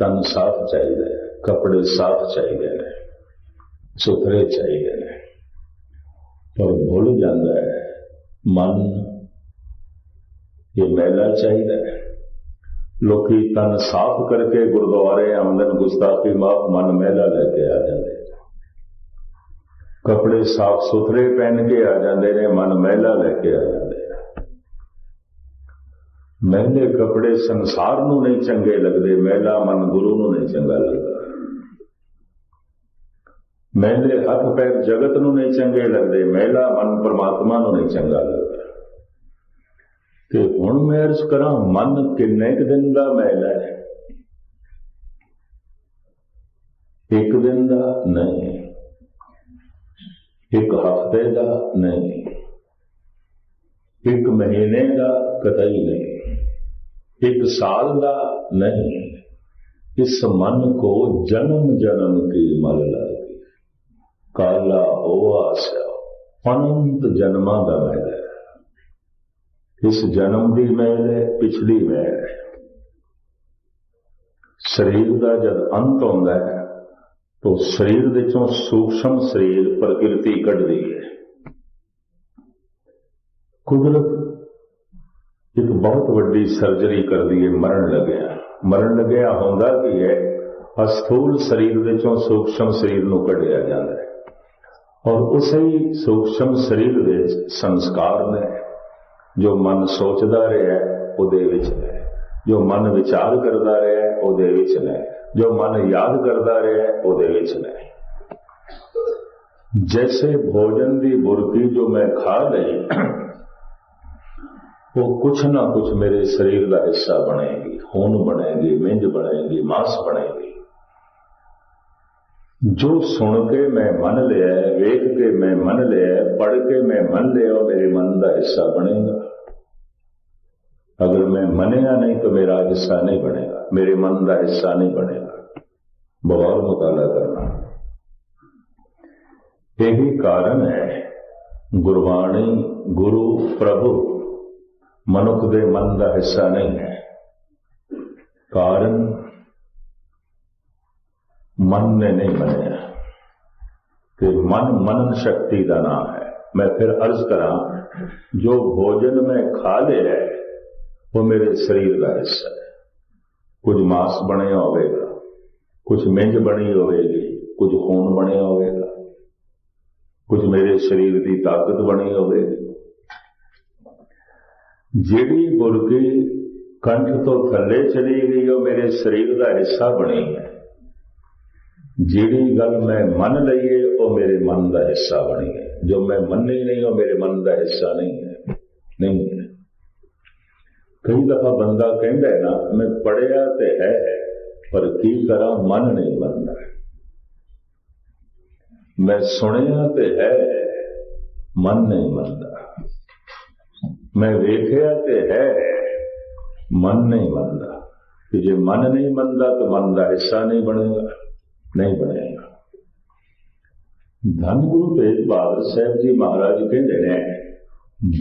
ਤਨ ਸਾਫ਼ ਚਾਹੀਦਾ ਹੈ ਕੱਪੜੇ ਸਾਫ਼ ਚਾਹੀਦੇ ਨੇ, ਸੁਥਰੇ ਚਾਹੀਦੇ ਨੇ। ਪਰ ਭੁੱਲ ਜਾਂਦਾ ਹੈ, ਮਨ ਇਹ ਮੈਲਾ ਚਾਹੀਦਾ ਹੈ। ਲੋਕੀ ਤਨ ਸਾਫ਼ ਕਰਕੇ ਗੁਰਦੁਆਰੇ, ਆਮਦਨ, ਗੁਸਤਾਖੀ, ਮਾਫ, ਮਨ ਮੈਲਾ ਲੈ ਕੇ ਆ ਜਾਂਦੇ ਨੇ। ਕੱਪੜੇ ਸਾਫ਼ ਸੁਥਰੇ ਪਹਿਨ ਕੇ ਆ ਜਾਂਦੇ ਨੇ, ਮਨ ਮੈਲਾ ਲੈ ਕੇ ਆ ਜਾਂਦੇ ਮਹਿਲੇ ਕੱਪੜੇ ਸੰਸਾਰ ਨੂੰ ਨਹੀਂ ਚੰਗੇ ਲੱਗਦੇ ਮਹਿਲਾ ਮਨ ਗੁਰੂ ਨੂੰ ਨਹੀਂ ਚੰਗਾ ਲੱਗਦਾ। ਮਹਿਲੇ ਹੱਥ ਪੈਰ ਜਗਤ ਨੂੰ ਨਹੀਂ ਚੰਗੇ ਲੱਗਦੇ ਮਹਿਲਾ ਮਨ ਪਰਮਾਤਮਾ ਨੂੰ ਨਹੀਂ ਚੰਗਾ ਲੱਗਦਾ। ਤੇ ਹੁਣ ਮੈਂ ਅਰਜ਼ ਕਰਾਂ, ਮਨ ਕਿੰਨੇ ਕੁ ਦਿਨ ਦਾ ਮਹਿਲਾ ਹੈ? ਇੱਕ ਦਿਨ ਦਾ ਨਹੀਂ। ਇੱਕ ਹਫ਼ਤੇ ਦਾ ਨਹੀਂ। ਇੱਕ ਮਹੀਨੇ ਦਾ ਕਤਈ ਨਹੀਂ। एक साल का नहीं इस मन को जन्म जन्म की मल लगी काला होआ सा अनंत जन्मा का मैल है इस जन्म की मैल है पिछली मैल है शरीर का जब अंत आता है तो शरीर विचों सूक्ष्म शरीर प्रकृति कढ़ती है कुदरत ਇੱਕ ਬਹੁਤ ਵੱਡੀ ਸਰਜਰੀ ਕਰਦੀ ਹੈ ਮਰਨ ਲੱਗਿਆ। ਮਰਨ ਲੱਗਿਆ ਹੁੰਦਾ ਕੀ ਹੈ? ਅਸਥੂਲ ਸਰੀਰ ਵਿੱਚੋਂ ਸੂਖਸ਼ਮ ਸਰੀਰ ਨੂੰ ਕੱਢਿਆ ਜਾਂਦਾ ਹੈ। ਔਰ ਉਸੇ ਹੀ ਸੂਖਸ਼ਮ ਸਰੀਰ ਵਿੱਚ ਸੰਸਕਾਰ ਨੇ, ਜੋ ਮਨ ਸੋਚਦਾ ਰਿਹਾ ਉਹਦੇ ਵਿੱਚ ਨੇ। ਜੋ ਮਨ ਵਿਚਾਰ ਕਰਦਾ ਰਿਹਾ ਉਹਦੇ ਵਿੱਚ ਨੇ। ਜੋ ਮਨ ਯਾਦ ਕਰਦਾ ਰਿਹਾ ਉਹਦੇ ਵਿੱਚ ਨੇ। ਜੈਸੇ ਭੋਜਨ ਦੀ ਬੁਰਕੀ ਜੋ ਮੈਂ ਖਾ ਲਈ वो कुछ ना कुछ मेरे शरीर का हिस्सा बनेगी खून बनेगी मिंज बनेगी मांस बनेगी जो सुन के मैं मन लिया वेख के मैं मन लिया पढ़ के मैं मन लिया मेरे मन का हिस्सा बनेगा अगर मैं मनेगा नहीं तो मेरा हिस्सा नहीं बनेगा मेरे मन का हिस्सा नहीं बनेगा बगौर मुताला करना यही कारण है गुरबाणी गुरु प्रभु ਮਨੁੱਖ ਦੇ ਮਨ ਦਾ ਹਿੱਸਾ ਨਹੀਂ ਹੈ। ਕਾਰਨ ਮਨ ਨੇ ਨਹੀਂ ਬਣਿਆ ਤੇ ਮਨ ਮਨਨ ਸ਼ਕਤੀ ਦਾ ਨਾਮ ਹੈ। ਮੈਂ ਫਿਰ ਅਰਜ਼ ਕਰਾਂ, ਜੋ ਭੋਜਨ ਮੈਂ ਖਾ ਲਿਆ ਉਹ ਮੇਰੇ ਸਰੀਰ ਦਾ ਹਿੱਸਾ ਹੈ। ਕੁਝ ਮਾਸ ਬਣਿਆ ਹੋਵੇਗਾ, ਕੁਝ ਮਿੰਜ ਬਣੀ ਹੋਵੇਗੀ, ਕੁਝ ਖੂਨ ਬਣਿਆ ਹੋਵੇਗਾ, ਕੁਝ ਮੇਰੇ ਸਰੀਰ ਦੀ ਤਾਕਤ ਬਣੀ ਹੋਵੇਗੀ। ਜਿਹੜੀ ਬੁਰਕੀ ਕੰਠ ਤੋਂ ਥੱਲੇ ਚਲੀ ਗਈ, ਉਹ ਮੇਰੇ ਸਰੀਰ ਦਾ ਹਿੱਸਾ ਬਣੀ ਹੈ। ਜਿਹੜੀ ਗੱਲ ਮੈਂ ਮੰਨ ਲਈਏ, ਉਹ ਮੇਰੇ ਮਨ ਦਾ ਹਿੱਸਾ ਬਣੀ ਹੈ। ਜੋ ਮੈਂ ਮੰਨੀ ਨਹੀਂ, ਉਹ ਮੇਰੇ ਮਨ ਦਾ ਹਿੱਸਾ ਨਹੀਂ ਹੈ। ਨਹੀਂ ਹੈ। ਕਈ ਦਫਾ ਬੰਦਾ ਕਹਿੰਦਾ ਨਾ, ਮੈਂ ਪੜਿਆ ਤੇ ਹੈ, ਪਰ ਕੀ ਕਰਾਂ, ਮਨ ਨਹੀਂ ਮੰਨਦਾ ਮੈਂ ਸੁਣਿਆ ਤੇ ਹੈ, ਮਨ ਨਹੀਂ ਮੰਨਦਾ ਮੈਂ ਵੇਖਿਆ ਤੇ ਹੈ। ਮਨ ਨਹੀਂ ਮੰਨਦਾ। ਕਿ ਜੇ ਮਨ ਨਹੀਂ ਮੰਨਦਾ ਤਾਂ ਮਨ ਦਾ ਹਿੱਸਾ ਨਹੀਂ ਬਣੇਗਾ ਨਹੀਂ ਬਣੇਗਾ। ਧੰਨ ਗੁਰੂ ਤੇਗ ਬਹਾਦਰ ਸਾਹਿਬ ਜੀ ਮਹਾਰਾਜ ਕਹਿੰਦੇ ਨੇ,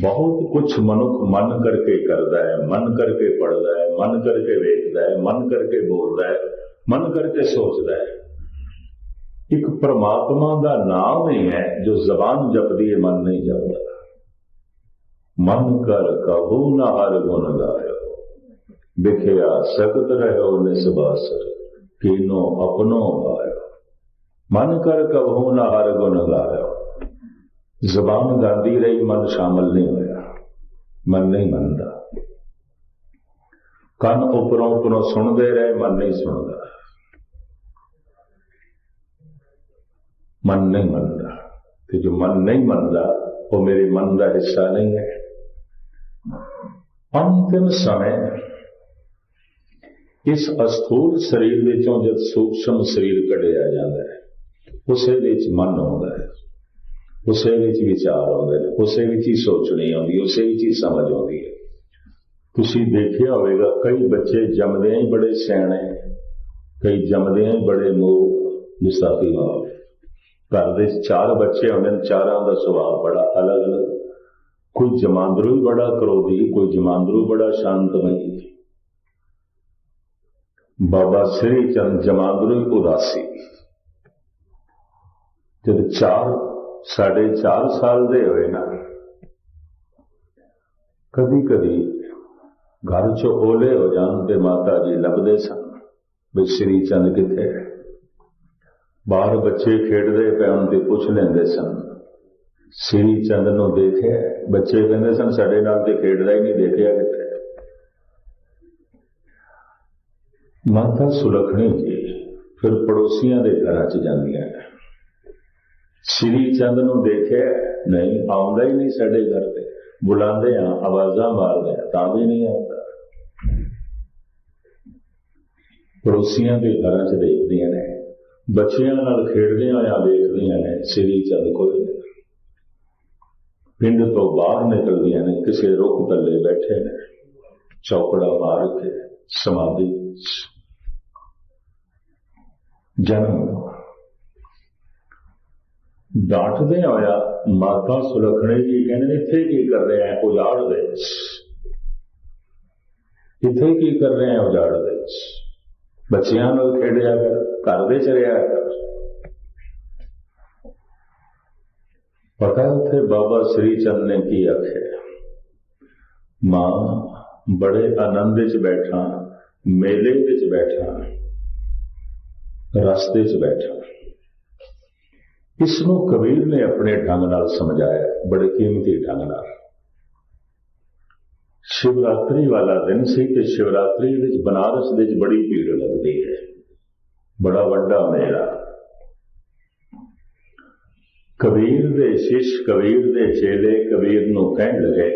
ਬਹੁਤ ਕੁਝ ਮਨੁੱਖ ਮਨ ਕਰਕੇ ਕਰਦਾ ਹੈ, ਮਨ ਕਰਕੇ ਪੜਦਾ ਹੈ, ਮਨ ਕਰਕੇ ਵੇਖਦਾ ਹੈ, ਮਨ ਕਰਕੇ ਬੋਲਦਾ ਹੈ, ਮਨ ਕਰਕੇ ਸੋਚਦਾ ਹੈ। ਇੱਕ ਪਰਮਾਤਮਾ ਦਾ ਨਾਮ ਹੀ ਹੈ ਜੋ ਜ਼ਬਾਨ ਜਪਦੀ ਹੈ, ਮਨ ਨਹੀਂ ਜਪਦਾ। ਮਨ ਕਰ ਕਬੂ ਨਾ ਹਰ ਗੁਣ ਗਾਇਓ। ਵਿਖਿਆ ਸਖਤ ਰਹਿਓ ਨਿਸਬਾਸਰ ਕੀਨੋ ਆਪਣੋ ਆਇਓ ਮਨ ਕਰ ਕਹੂ ਨਾ ਹਰ ਗੁਣ ਗਾਇਓ। ਜ਼ਬਾਨ ਗਾਂਦੀ ਰਹੀ, ਮਨ ਸ਼ਾਮਲ ਨਹੀਂ ਹੋਇਆ। ਮਨ ਨਹੀਂ ਮੰਨਦਾ। ਕੰਨ ਉਪਰੋਂ ਉਪਰੋਂ ਸੁਣਦੇ ਰਹੇ, ਮਨ ਨਹੀਂ ਸੁਣਦਾ। ਮਨ ਨਹੀਂ ਮੰਨਦਾ। ਤੇ ਜੋ ਮਨ ਨਹੀਂ ਮੰਨਦਾ, ਉਹ ਮੇਰੇ ਮਨ ਦਾ ਹਿੱਸਾ ਨਹੀਂ ਹੈ। ਅੰਤਿਮ ਸਮੇਂ। ਇਸ ਅਸਥੂਲ ਸਰੀਰ ਵਿੱਚੋਂ ਜਦ ਸੂਖਸ਼ਮ ਸਰੀਰ ਕੱਢਿਆ ਜਾਂਦਾ ਹੈ, ਉਸੇ ਵਿੱਚ ਮਨ ਆਉਂਦਾ ਹੈ, ਉਸੇ ਵਿੱਚ ਵਿਚਾਰ ਆਉਂਦੇ ਨੇ, ਉਸੇ ਵਿੱਚ ਹੀ ਸੋਚਣੀ ਆਉਂਦੀ, ਉਸੇ ਵਿੱਚ ਹੀ ਸਮਝ ਆਉਂਦੀ ਹੈ। ਤੁਸੀਂ ਦੇਖਿਆ ਹੋਵੇਗਾ, ਕਈ ਬੱਚੇ ਜੰਮਦੇ ਹੀ ਬੜੇ ਸਿਆਣੇ, ਕਈ ਜੰਮਦੇ ਹੀ ਬੜੇ ਮੂਰਖ ਜਿਸਾਫੀ ਹਾਲ ਘਰ ਦੇ ਚਾਰ ਬੱਚੇ ਹੁੰਦੇ ਨੇ, ਚਾਰਾਂ ਦਾ ਸੁਭਾਅ ਬੜਾ ਅਲੱਗ ਅਲੱਗ ਕੋਈ ਜਮਾਂਦਰੂ ਬੜਾ ਕਰੋਧੀ ਕੋਈ ਜਮਾਂਦਰੂ ਬੜਾ ਸ਼ਾਂਤਮਈ ਬਾਬਾ ਸ੍ਰੀ ਚੰਦ ਜਮਾਂਦਰੂ ਉਦਾਸੀ। ਜਦ 4 ਸਾਢੇ 4 ਸਾਲ ਦੇ ਹੋਏ ਨਾ ਕਦੀ ਕਦੀ ਘਰ ਚ ਓਲੇ ਹੋ ਜਾਣ ਤੇ ਮਾਤਾ ਜੀ ਲੱਭਦੇ ਸਨ ਵੀ ਸ੍ਰੀ ਚੰਦ ਕਿੱਥੇ ਹੈ। ਬਾਹਰ ਬੱਚੇ ਖੇਡਦੇ ਪੈਣ ਤੇ ਪੁੱਛ ਲੈਂਦੇ ਸਨ ਸ੍ਰੀ ਚੰਦ ਨੂੰ ਦੇਖਿਆ, ਬੱਚੇ ਕਹਿੰਦੇ ਸਨ, ਸਾਡੇ ਨਾਲ ਤੇ ਖੇਡਦਾ ਹੀ ਨਹੀਂ, ਦੇਖਿਆ ਕਿੱਥੇ ਮਾਤਾ ਸੁਲਖਣੀ ਜੀ ਫਿਰ ਪੜੋਸੀਆਂ ਦੇ ਘਰਾਂ 'ਚ ਜਾਂਦੀਆਂ ਨੇ। ਸ੍ਰੀ ਚੰਦ ਨੂੰ ਦੇਖਿਆ, ਨਹੀਂ, ਆਉਂਦਾ ਹੀ ਨਹੀਂ ਸਾਡੇ ਘਰ ਤੇ। ਬੁਲਾਉਂਦੇ ਆ, ਆਵਾਜ਼ਾਂ ਮਾਰਦੇ ਆ, ਤਾਂ ਵੀ ਨਹੀਂ ਆਉਂਦਾ। ਪੜੋਸੀਆਂ ਦੇ ਘਰਾਂ 'ਚ ਦੇਖਦੀਆਂ ਨੇ, ਬੱਚਿਆਂ ਨਾਲ ਖੇਡਦਿਆਂ ਆ ਦੇਖਦੀਆਂ ਨੇ ਸ੍ਰੀ ਚੰਦ ਕੋਈ ਪਿੰਡ ਤੋਂ ਬਾਹਰ ਨਿਕਲਦੀਆਂ ਨੇ, ਕਿਸੇ ਰੁੱਖ ਥੱਲੇ ਬੈਠੇ ਨੇ ਚੌਕੜਾ ਮਾਰ ਕੇ ਸਮਾਧੀ ਜਨਮ ਡਾਂਟਦੇ ਹੋਇਆ ਮਾਤਾ ਸੁਲਖਣੇ ਜੀ ਕਹਿੰਦੇ ਨੇ ਇੱਥੇ ਕੀ ਕਰ ਰਹੇ ਆ ਉਜਾੜ ਦੇ। ਇੱਥੇ ਕੀ ਕਰ ਰਹੇ ਆ ਉਜਾੜ ਦੇ। ਬੱਚਿਆਂ ਨਾਲ ਖੇਡਿਆ ਕਰ, ਘਰ ਦੇ ਚ ਰਿਹਾ ਕਰ। ਪਤਾ ਉੱਥੇ ਬਾਬਾ ਸ੍ਰੀ ਚੰਦ ਨੇ ਕੀ ਆਖਿਆ ਮਾਂ ਬੜੇ ਆਨੰਦ ਵਿੱਚ ਬੈਠਾ ਮੇਲੇ ਵਿੱਚ ਬੈਠਾ ਰਸਤੇ 'ਚ ਬੈਠਾ ਇਸ ਨੂੰ ਕਬੀਰ ਨੇ ਆਪਣੇ ਢੰਗ ਨਾਲ ਸਮਝਾਇਆ ਬੜੇ ਕੀਮਤੀ ਢੰਗ ਨਾਲ ਸ਼ਿਵਰਾਤਰੀ ਵਾਲਾ ਦਿਨ ਸੀ ਤੇ ਸ਼ਿਵਰਾਤਰੀ ਵਿੱਚ ਬਨਾਰਸ ਦੇ ਵਿੱਚ ਬੜੀ ਭੀੜ ਲੱਗਦੀ ਹੈ ਬੜਾ ਵੱਡਾ ਮੇਲਾ ਕਬੀਰ ਦੇ ਸ਼ਿਸ਼ ਕਬੀਰ ਦੇ ਚੇਲੇ ਕਬੀਰ ਨੂੰ ਕਹਿਣ ਲੱਗੇ,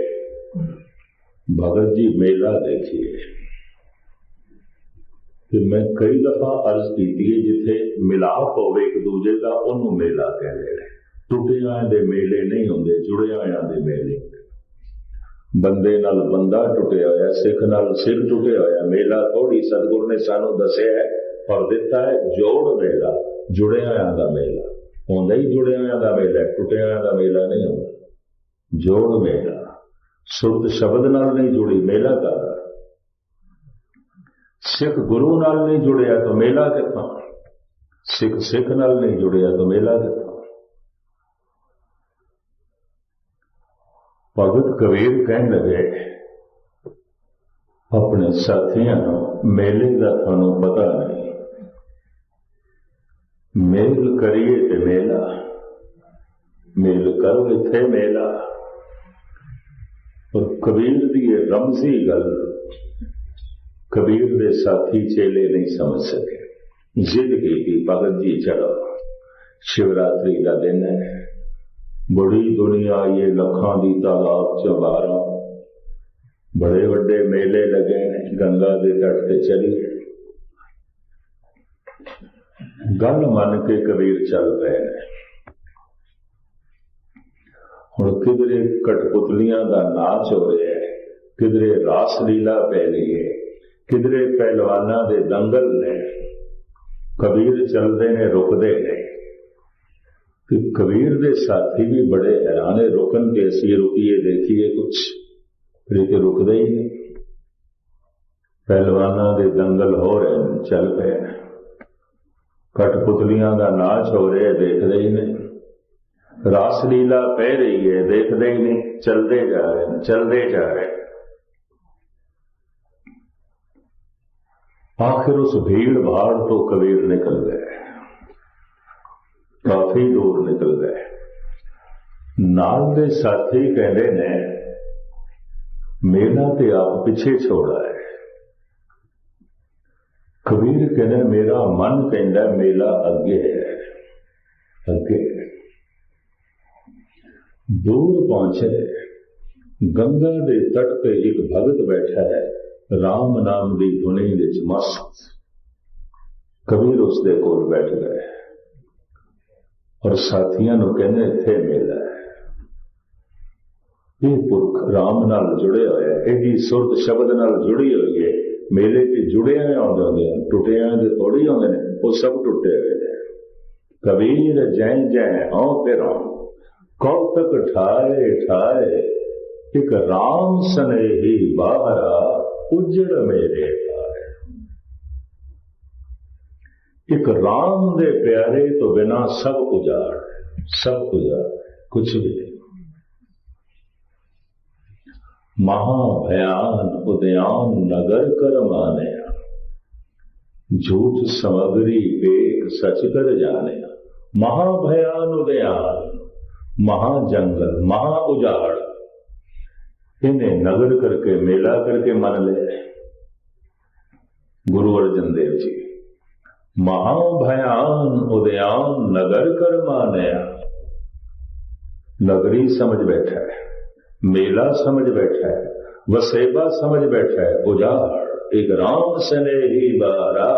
ਭਗਤ ਜੀ, ਮੇਲਾ ਦੇਖੀਏ। ਤੇ ਮੈਂ ਕਈ ਦਫਾ ਅਰਜ਼ ਕੀਤੀ ਹੈ, ਜਿੱਥੇ ਮਿਲਾਪ ਹੋਵੇ ਇੱਕ ਦੂਜੇ ਦਾ, ਉਹਨੂੰ ਮੇਲਾ ਕਹਿੰਦੇ ਨੇ ਟੁੱਟਿਆਂ ਦੇ ਮੇਲੇ ਨਹੀਂ ਹੁੰਦੇ ਜੁੜੇ ਹੋਇਆਂ ਦੇ ਮੇਲੇ ਹੁੰਦੇ। ਬੰਦੇ ਨਾਲ ਬੰਦਾ ਟੁੱਟਿਆ ਹੋਇਆ, ਸਿੱਖ ਨਾਲ ਸਿਰ ਟੁੱਟਿਆ ਹੋਇਆ, ਮੇਲਾ ਥੋੜੀ ਸਤਿਗੁਰ ਨੇ ਸਾਨੂੰ ਦੱਸਿਆ ਹੈ ਔਰ ਦਿੱਤਾ ਹੈ, ਜੋੜ ਮੇਲਾ ਜੁੜੇ ਹੋਇਆਂ ਦਾ ਮੇਲਾ। ਹੁੰਦਾ ਹੀ ਜੁੜੇ ਹੋਇਆਂ ਦਾ ਮੇਲਾ ਟੁੱਟੇ ਹੋਇਆਂ ਦਾ ਮੇਲਾ ਨਹੀਂ ਹੁੰਦਾ। ਜੋੜ ਮੇਲਾ। ਸੁਰਤ ਸ਼ਬਦ ਨਾਲ ਨਹੀਂ ਜੁੜੀ, ਮੇਲਾ ਕਰਦਾ। ਸਿੱਖ ਗੁਰੂ ਨਾਲ ਨਹੀਂ ਜੁੜਿਆ ਤਾਂ ਮੇਲਾ ਕਿੱਥੋਂ? ਸਿੱਖ ਸਿੱਖ ਨਾਲ ਨਹੀਂ ਜੁੜਿਆ ਤਾਂ ਮੇਲਾ ਕਿੱਥੋਂ? ਭਗਤ ਕਬੀਰ ਕਹਿਣ ਲੱਗੇ, ਆਪਣੇ ਸਾਥੀਆਂ ਨੂੰ ਮੇਲੇ ਦਾ ਤੁਹਾਨੂੰ ਪਤਾ ਨਹੀਂ। ਮੇਲ ਕਰੀਏ ਤੇ ਮੇਲਾ ਮੇਲ ਕਰੋ ਇੱਥੇ ਮੇਲਾ ਔਰ ਕਬੀਰ ਦੀ ਇਹ ਰਮਜ਼ੀ ਗੱਲ ਕਬੀਰ ਦੇ ਸਾਥੀ ਚੇਲੇ ਨਹੀਂ ਸਮਝ ਸਕੇ ਜਿੱਦ ਕੀਤੀ ਭਗਤ ਜੀ ਚਲੋ ਸ਼ਿਵਰਾਤਰੀ ਦਾ ਦਿਨ ਹੈ ਬੜੀ ਦੁਨੀਆ ਇਹ ਲੱਖਾਂ ਦੀ ਤਾਦਾਦ ਚ ਬਾਰਾਂ ਬੜੇ ਵੱਡੇ ਮੇਲੇ ਲੱਗੇ ਨੇ ਗੰਗਾ ਦੇ ਤਟ ਤੇ ਚਲੀਏ ਗੱਲ ਮੰਨ ਕੇ ਕਬੀਰ ਚੱਲ ਪਏ ਨੇ। ਹੁਣ ਕਿਧਰੇ ਕਟਪੁਤਲੀਆਂ ਦਾ ਨਾਚ ਹੋ ਰਿਹਾ ਹੈ, ਕਿਧਰੇ ਰਾਸ ਲੀਲਾ ਪੈ ਰਹੀ ਹੈ, ਕਿਧਰੇ ਪਹਿਲਵਾਨਾਂ ਦੇ ਦੰਗਲ ਨੇ। ਕਬੀਰ ਚੱਲਦੇ ਨੇ, ਰੁਕਦੇ ਨੇ। ਕਿ ਕਬੀਰ ਦੇ ਸਾਥੀ ਵੀ ਬੜੇ ਹੈਰਾਨੇ ਰੁਕਣ ਕੇ ਅਸੀਂ ਰੁਕੀਏ, ਦੇਖੀਏ ਕੁਝ ਫਿਰ ਤੇ ਰੁਕਦੇ ਹੀ ਨਹੀਂ। ਪਹਿਲਵਾਨਾਂ ਦੇ ਦੰਗਲ ਹੋ ਰਹੇ ਨੇ ਚੱਲ ਪਏ ਨੇ। ਕਟਪੁਤਲੀਆਂ ਦਾ ਨਾਚ ਹੋ ਰਿਹਾ, ਦੇਖਦੇ ਹੀ ਨਹੀਂ। ਰਾਸ ਲੀਲਾ ਪੈ ਰਹੀ ਹੈ, ਦੇਖਦੇ ਹੀ ਨਹੀਂ, ਚਲਦੇ ਜਾ ਰਹੇ ਨੇ, ਚਲਦੇ ਜਾ ਰਹੇ ਆਖਿਰ ਉਸ ਭੀੜ ਭਾੜ ਤੋਂ ਕਬੀਰ ਨਿਕਲ ਗਏ। ਕਾਫੀ ਦੂਰ ਨਿਕਲ ਗਏ। ਨਾਲ ਦੇ ਸਾਥੀ ਕਹਿੰਦੇ ਨੇ ਮੇਰਾ ਤੇ ਆਪ ਪਿੱਛੇ ਛੋੜਾ ਹੈ ਕਬੀਰ ਕਹਿੰਦੇ, ਮੇਰਾ ਮਨ ਕਹਿੰਦਾ, ਮੇਲਾ ਅੱਗੇ ਹੈ। ਅੱਗੇ? ਦੂਰ ਪਹੁੰਚੇ, ਗੰਗਾ ਦੇ ਤਟ ਤੇ ਇੱਕ ਭਗਤ ਬੈਠਾ ਹੈ, ਰਾਮ ਨਾਮ ਦੀ ਧੁਨੀ ਵਿੱਚ ਮਸਤ। ਕਬੀਰ ਉਸ ਦੇ ਕੋਲ ਬੈਠ ਗਏ ਔਰ ਸਾਥੀਆਂ ਨੂੰ ਕਹਿੰਦੇ, ਇੱਥੇ ਮੇਲਾ ਹੈ। ਇਹ ਪੁਰਖ ਰਾਮ ਨਾਲ ਜੁੜਿਆ ਹੋਇਆ ਹੈ, ਇਹਦੀ ਸੁਰਤ ਸ਼ਬਦ ਨਾਲ ਜੁੜੀ ਹੋਈ ਹੈ। ਮੇਲੇ ਤੇ ਜੁੜੇ ਹੋਏ ਆਉਂਦੇ ਨੇ ਟੁੱਟਿਆਂ ਦੇ ਥੋੜੀ ਆਉਂਦੇ ਨੇ, ਉਹ ਸਭ ਟੁੱਟੇ ਹੋਏ ਨੇ। ਕਬੀਰ ਜੈ ਜੈ ਹਉ ਤੇਰਾ ਕਬ ਤੱਕ ਠਾਏ ਠਾਏ, ਇੱਕ ਰਾਮ ਸਨੇਹੀ ਬਾਹਰਾ ਉਜੜ ਮੇਰੇ ਪਾਏ। ਇੱਕ ਰਾਮ ਦੇ ਪਿਆਰੇ ਤੋਂ ਬਿਨਾ ਸਭ ਉਜਾੜ ਸਭ ਉਜਾੜ, ਕੁਛ ਵੀ महाभयान उदयान नगर कर मानया झूठ समग्री पेट सच कर जानया महाभयान उदयान महाजंगल महा उजाड़ इन्हें नगर करके मेला करके मन ले गुरु अर्जन देव जी महाभयान उदयान नगर कर मानया नगरी समझ बैठा है मेला समझ बैठा है वसेबा समझ बैठा है उजाड़ एक राम सने ही बारा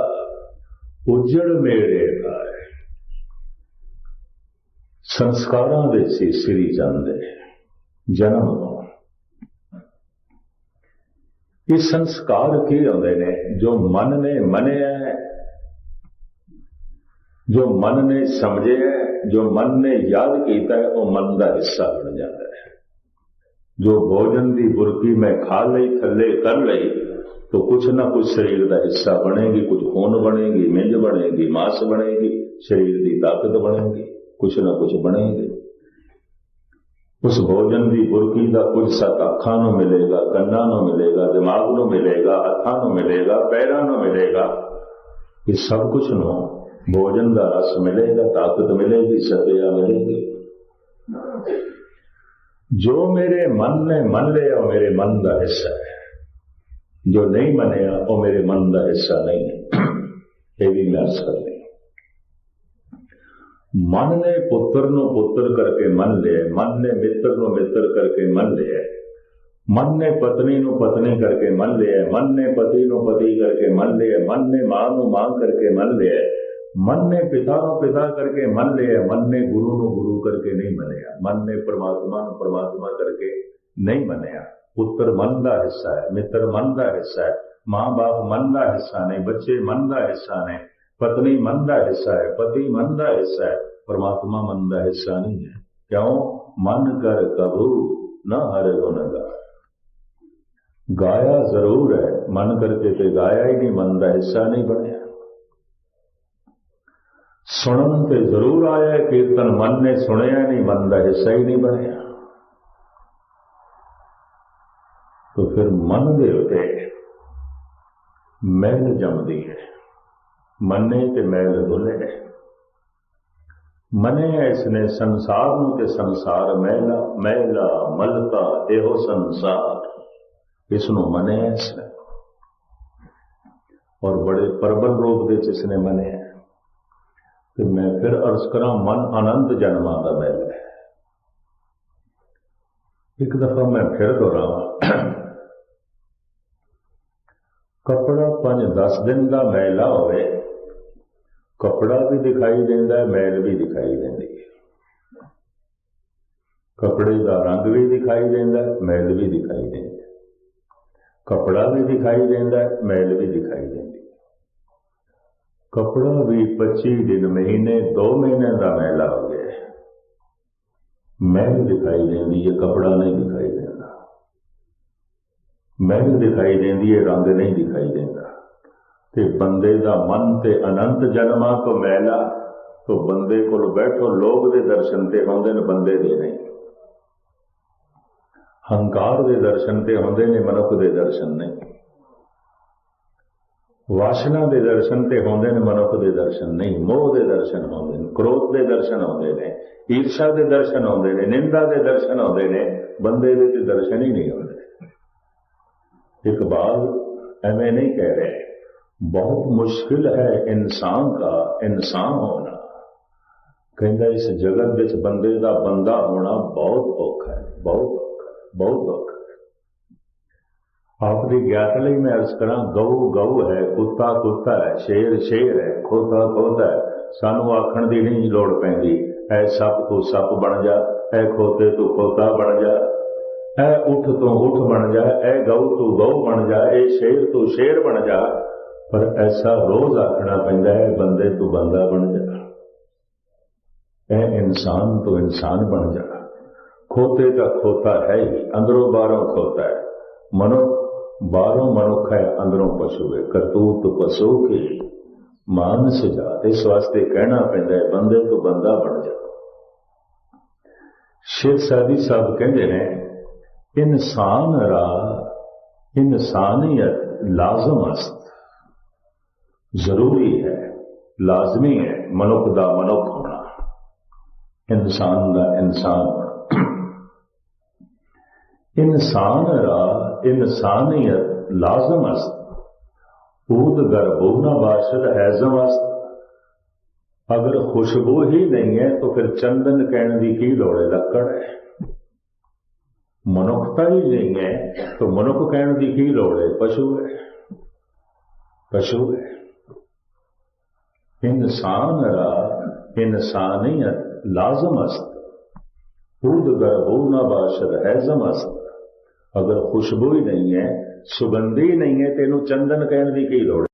ਉਜੜ ਮੇੜੇ ਭਾਏ ਸੰਸਕਾਰਾਂ ਦੇ ਸੀ ਸ੍ਰੀ ਜਾਂਦੇ ਜਨਮ ਤੋਂ ਇਹ ਸੰਸਕਾਰ ਕੀ ਹੁੰਦੇ ਨੇ ਜੋ ਮਨ ਨੇ ਮੰਨਿਆ ਹੈ ਜੋ ਮਨ ਨੇ ਸਮਝਿਆ ਹੈ ਜੋ ਮਨ ਨੇ ਯਾਦ ਕੀਤਾ ਹੈ ਉਹ ਮਨ ਦਾ ਹਿੱਸਾ ਬਣ ਜਾਂਦਾ ਹੈ ਜੋ ਭੋਜਨ ਦੀ ਬੁਰਕੀ ਮੈਂ ਖਾ ਲਈ ਥੱਲੇ ਕਰ ਲਈ तो कुछ ना कुछ शरीर का हिस्सा बनेगी कुछ खून बनेगी मिंज बनेगी मांस बनेगी शरीर की ताकत बनेगी कुछ ना कुछ बनेगी उस भोजन की बुरकी का कुछ सत अखा ਨੂੰ ਮਿਲੇਗਾ ਕੰਨਾਂ ਨੂੰ ਮਿਲੇਗਾ ਦਿਮਾਗ ਨੂੰ ਮਿਲੇਗਾ ਹੱਥਾਂ ਨੂੰ ਮਿਲੇਗਾ ਪੈਰਾਂ ਨੂੰ ਮਿਲੇਗਾ ਇਹ ਸਭ ਕੁਝ ਨੂੰ ਭੋਜਨ ਦਾ ਰਸ ਮਿਲੇਗਾ ਤਾਕਤ ਮਿਲੇਗੀ ਸਤਿਆ ਮਿਲੇਗੀ ਜੋ ਮੇਰੇ ਮਨ ਨੇ ਮੰਨ ਲਿਆ ਉਹ ਮੇਰੇ ਮਨ ਦਾ ਹਿੱਸਾ ਹੈ ਜੋ ਨਹੀਂ ਮੰਨਿਆ ਉਹ ਮੇਰੇ ਮਨ ਦਾ ਹਿੱਸਾ ਨਹੀਂ ਹੈ ਇਹ ਵੀ ਮੈਂ ਅਰਜ਼ ਕਰਦੇ ਮਨ ਨੇ ਪੁੱਤਰ ਨੂੰ ਪੁੱਤਰ ਕਰਕੇ ਮੰਨ ਲਿਆ ਮਨ ਨੇ ਮਿੱਤਰ ਨੂੰ ਮਿੱਤਰ ਕਰਕੇ ਮੰਨ ਲਿਆ ਮਨ ਨੇ ਪਤਨੀ ਨੂੰ ਪਤਨੀ ਕਰਕੇ ਮੰਨ ਲਿਆ ਮਨ ਨੇ ਪਤੀ ਨੂੰ ਪਤੀ ਕਰਕੇ ਮੰਨ ਲਿਆ ਮਨ ਨੇ ਮਾਂ ਨੂੰ ਮਾਂ ਕਰਕੇ ਮੰਨ ਲਿਆ ਮਨ ਨੇ ਪਿਤਾ ਨੂੰ ਪਿਤਾ ਕਰਕੇ ਮੰਨ ਲਿਆ ਮਨ ਨੇ ਗੁਰੂ ਨੂੰ ਗੁਰੂ ਕਰਕੇ ਨਹੀਂ ਮੰਨਿਆ ਮਨ ਨੇ ਪਰਮਾਤਮਾ ਨੂੰ ਪਰਮਾਤਮਾ ਕਰਕੇ ਨਹੀਂ ਮੰਨਿਆ ਪੁੱਤਰ ਮਨ ਦਾ ਹਿੱਸਾ ਹੈ ਮਿੱਤਰ ਮਨ ਦਾ ਹਿੱਸਾ ਹੈ ਮਾਂ-ਬਾਪ ਮਨ ਦਾ ਹਿੱਸਾ ਨੇ ਬੱਚੇ ਮਨ ਦਾ ਹਿੱਸਾ ਨੇ ਪਤਨੀ ਮਨ ਦਾ ਹਿੱਸਾ ਹੈ ਪਤੀ ਮਨ ਦਾ ਹਿੱਸਾ ਹੈ ਪਰਮਾਤਮਾ ਮਨ ਦਾ ਹਿੱਸਾ ਨਹੀਂ ਹੈ ਕਿਉਂ ਮਨ ਕਰ ਕਬੂ ਨਾ ਹਰੇ ਗੁਣਗਾ ਗਾਇਆ ਜ਼ਰੂਰ ਹੈ ਮਨ ਕਰਕੇ ਤੇ ਗਾਇਆ ਹੀ ਨਹੀਂ ਮਨ ਦਾ ਹਿੱਸਾ ਨਹੀਂ ਬਣਿਆ ਸੁਣਨ ਤੇ ਜ਼ਰੂਰ ਆਇਆ ਹੈ, ਕੀਰਤਨ ਮਨ ਨੇ ਸੁਣਿਆ ਨਹੀਂ, ਮਨ ਦਾ ਹਿੱਸਾ ਹੀ ਨਹੀਂ ਬਣਿਆ। ਤਾਂ ਫਿਰ ਮਨ ਦੇ ਉਤੇ ਮੈਲ ਜੰਮਦੀ ਹੈ। ਮੰਨੇ ਤੇ ਮੈਲ ਦੋਨੇ ਮਨੇ ਇਸ ਨੇ ਸੰਸਾਰ ਨੂੰ ਤੇ ਸੰਸਾਰ ਮਹਿਲਾ ਮਹਿਲਾ ਮਲਕਾ ਇਹੋ ਸੰਸਾਰ। ਇਸ ਨੂੰ ਮਨੇ ਇਸ ਨੇ। ਔਰ ਬੜੇ ਪਰਬਨ ਰੂਪ ਦੇ ਚ ਇਸ ਨੇ ਮਨੇ ਤੇ ਮੈਂ ਫਿਰ ਅਰਜ਼ ਕਰਾਂ ਮਨ ਆਨੰਦ ਜਨਮਾਂ ਦਾ ਮੈਲ ਹੈ ਇੱਕ ਦਫਾ ਮੈਂ ਫਿਰ ਦੁਹਰਾਵਾਂ। ਕਪੜਾ 5-10 ਦਿਨ ਦਾ ਮੈਲਾ ਹੋਵੇ, ਕਪੜਾ ਵੀ ਦਿਖਾਈ ਦਿੰਦਾ, ਮੈਲ ਵੀ ਦਿਖਾਈ ਦਿੰਦੀ। ਹੈ ਕਪੜੇ ਦਾ ਰੰਗ ਵੀ ਦਿਖਾਈ ਦਿੰਦਾ, ਮੈਲ ਵੀ ਦਿਖਾਈ ਦਿੰਦੀ। ਹੈ ਕਪੜਾ ਵੀ ਦਿਖਾਈ ਦਿੰਦਾ, ਮੈਲ ਵੀ ਦਿਖਾਈ ਦਿੰਦੀ। ਹੈ ਕਪੜਾ ਵੀ 25 ਦਿਨ ਮਹੀਨੇ 2 ਮਹੀਨੇ ਦਾ ਮੈਲਾ ਹੋ ਗਿਆ ਮੈਲ ਦਿਖਾਈ ਦਿੰਦੀ ਹੈ, ਕਪੜਾ ਨਹੀਂ ਦਿਖਾਈ ਦਿੰਦਾ। ਮਹਿਲ ਦਿਖਾਈ ਦਿੰਦੀ ਹੈ, ਰੰਗ ਨਹੀਂ ਦਿਖਾਈ ਦਿੰਦਾ। ਤੇ ਬੰਦੇ ਦਾ ਮਨ ਤੇ ਅਨੰਤ ਜਨਮਾਂ ਤੋਂ ਮੈਲਾ, ਤੋਂ ਬੰਦੇ ਕੋਲ ਬੈਠੋ, ਲੋਭ ਦੇ ਦਰਸ਼ਨ ਤੇ ਹੁੰਦੇ ਨੇ, ਬੰਦੇ ਦੇ ਨਹੀਂ। ਹੰਕਾਰ ਦੇ ਦਰਸ਼ਨ ਤੇ ਹੁੰਦੇ ਨੇ, ਮਨੁੱਖ ਦੇ ਦਰਸ਼ਨ ਨਹੀਂ। ਵਾਸ਼ਨਾ ਦੇ ਦਰਸ਼ਨ ਤੇ ਹੁੰਦੇ ਨੇ, ਮਨੁੱਖ ਦੇ ਦਰਸ਼ਨ ਨਹੀਂ, ਮੋਹ ਦੇ ਦਰਸ਼ਨ ਹੁੰਦੇ ਨੇ, ਕ੍ਰੋਧ ਦੇ ਦਰਸ਼ਨ ਹੁੰਦੇ ਨੇ, ਈਰਸ਼ਾ ਦੇ ਦਰਸ਼ਨ ਹੁੰਦੇ ਨੇ, ਨਿੰਦਾ ਦੇ ਦਰਸ਼ਨ ਹੁੰਦੇ ਨੇ, ਬੰਦੇ ਦੇ ਤੇ ਦਰਸ਼ਨ ਹੀ ਨਹੀਂ ਹੁੰਦੇ। ਇਕਬਾਲ ਐਵੇਂ ਨਹੀਂ ਕਹਿ ਰਹੇ, ਬਹੁਤ ਮੁਸ਼ਕਿਲ ਹੈ ਇਨਸਾਨ ਦਾ, ਇਨਸਾਨ ਹੋਣਾ। ਕਹਿੰਦਾ ਇਸ ਜਗਤ ਵਿੱਚ ਬੰਦੇ ਦਾ ਬੰਦਾ ਹੋਣਾ ਬਹੁਤ ਔਖਾ ਹੈ, ਬਹੁਤ ਔਖਾ ਬਹੁਤ ਔਖਾ ਆਪ ਦੀ ਗਿਆਤ ਲਈ ਮੈਂ ਅਰਜ਼ ਕਰਾਂ, ਗਊ ਗਊ ਹੈ, ਕੁੱਤਾ ਕੁੱਤਾ ਹੈ, ਸ਼ੇਰ ਸ਼ੇਰ ਹੈ, ਖੋਤਾ ਖੋਤਾ ਹੈ। ਸਾਨੂੰ ਆਖਣ ਦੀ ਨਹੀਂ ਲੋੜ ਪੈਂਦੀ, ਐ ਸੱਪ ਤੂੰ ਸੱਪ ਬਣ ਜਾ, ਐ ਖੋਤੇ ਤੂੰ ਖੋਤਾ ਬਣ ਜਾ, ਐ ਉਠ ਤੋਂ ਉਠ ਬਣ ਜਾ, ਐ ਗਊ ਤੂੰ ਗਊ ਬਣ ਜਾ, ਐ ਸ਼ੇਰ ਤੂੰ ਸ਼ੇਰ ਬਣ ਜਾ। ਪਰ ਐਸਾ ਰੋਜ਼ ਆਖਣਾ ਪੈਂਦਾ ਹੈ, ਬੰਦੇ ਤੂੰ ਬੰਦਾ ਬਣ ਜਾ। ਐ ਇਨਸਾਨ ਤੋਂ ਇਨਸਾਨ ਬਣ ਜਾ। ਖੋਤੇ ਦਾ ਖੋਤਾ ਹੈ ਹੀ, ਅੰਦਰੋਂ ਬਾਹਰੋਂ ਖੋਤਾ ਹੈ। ਮਨੁੱਖ ਬਾਹਰੋਂ ਮਨੁੱਖ ਹੈ, ਅੰਦਰੋਂ ਪਸ਼ੂ ਹੈ। ਕਰਤੂਤ ਪਸ਼ੂ ਕੀ ਮਾਨਸ ਜਾਤ ਇਸ ਵਾਸਤੇ ਕਹਿਣਾ ਪੈਂਦਾ ਹੈ, ਬੰਦੇ ਤੋਂ ਬੰਦਾ ਬਣ ਜਾ। ਸ਼ਿਵ ਸਾਦੀ ਸਾਹਿਬ ਕਹਿੰਦੇ ਨੇ, ਇਨਸਾਨ ਰਾ ਇਨਸਾਨੀਅਤ ਲਾਜ਼ਮ ਅਸਤ। ਜ਼ਰੂਰੀ ਹੈ, ਲਾਜ਼ਮੀ ਹੈ, ਮਨੁੱਖ ਦਾ ਮਨੁੱਖ ਹੋਣਾ। ਇਨਸਾਨ ਦਾ ਇਨਸਾਨ ਹੋਣਾ। ਇਨਸਾਨ ਰਾ انسانیت لازم است۔ خود گربونا باشد ایزم است۔ اگر خوشبو ہی نہیں ہے، تو پھر چندن کہنے کی کی لوڑے لکڑ ہے۔ منکھتا ہی نہیں ہے، تو منک کہنے کی کی لوڑے پشو ہے۔ پشو ہے۔ انسان را انسانیت لازم است۔ خود گربونا باشد ایزم است۔ ਅਗਰ ਖੁਸ਼ਬੂ ਹੀ ਨਹੀਂ ਹੈ ਸੁਗੰਧੀ ਨਹੀਂ ਹੈ ਤੈਨੂੰ ਚੰਦਨ ਕਹਿਣ ਦੀ ਕੀ ਲੋੜ